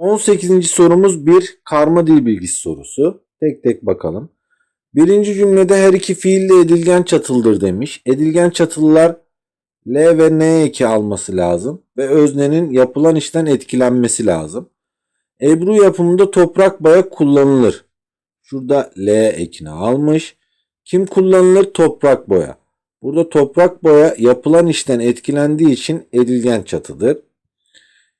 18. sorumuz bir karma dil bilgisi sorusu. Tek tek bakalım. Birinci cümlede her iki fiil de edilgen çatıldır demiş. Edilgen çatılılar L ve N eki alması lazım ve öznenin yapılan işten etkilenmesi lazım. Ebru yapımında toprak boya kullanılır. Şurada L ekini almış. Kim kullanılır? Toprak boya. Burada toprak boya yapılan işten etkilendiği için edilgen çatıdır.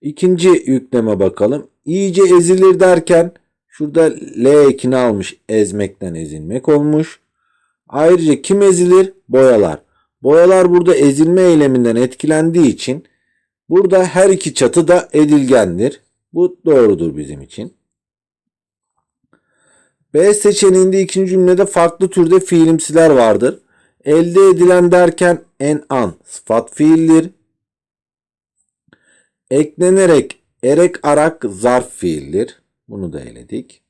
İkinci yükleme bakalım. İyice ezilir derken şurada L ekini almış. Ezmekten ezilmek olmuş. Ayrıca kim ezilir? Boyalar. Boyalar burada ezilme eyleminden etkilendiği için burada her iki çatı da edilgendir. Bu doğrudur bizim için. B seçeneğinde ikinci cümlede farklı türde fiilimsiler vardır. Elde edilen derken en an sıfat fiildir. Eklenerek erek arak zarf fiildir. Bunu da eledik.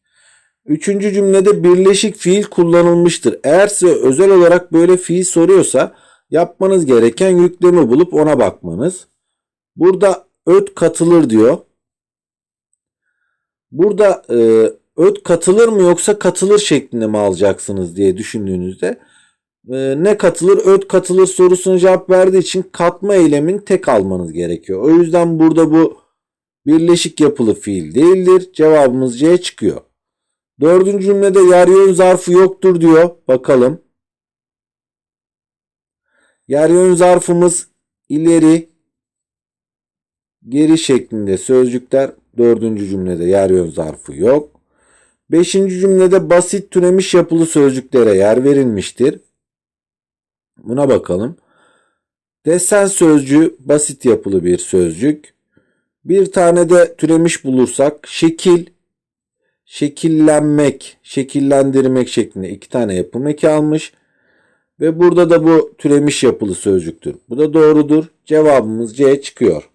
Üçüncü cümlede birleşik fiil kullanılmıştır. Eğer size özel olarak böyle fiil soruyorsa yapmanız gereken yüklemi bulup ona bakmanız. Burada öt katılır diyor. Burada e, öt katılır mı yoksa katılır şeklinde mi alacaksınız diye düşündüğünüzde ne katılır öt katılır sorusuna cevap verdiği için katma eylemini tek almanız gerekiyor. O yüzden burada bu birleşik yapılı fiil değildir. Cevabımız C çıkıyor. Dördüncü cümlede yer yön zarfı yoktur diyor. Bakalım. Yer yön zarfımız ileri geri şeklinde sözcükler. Dördüncü cümlede yer yön zarfı yok. Beşinci cümlede basit türemiş yapılı sözcüklere yer verilmiştir. Buna bakalım. Desen sözcüğü basit yapılı bir sözcük. Bir tane de türemiş bulursak şekil, şekillenmek, şekillendirmek şeklinde iki tane yapım eki almış. Ve burada da bu türemiş yapılı sözcüktür. Bu da doğrudur. Cevabımız C çıkıyor.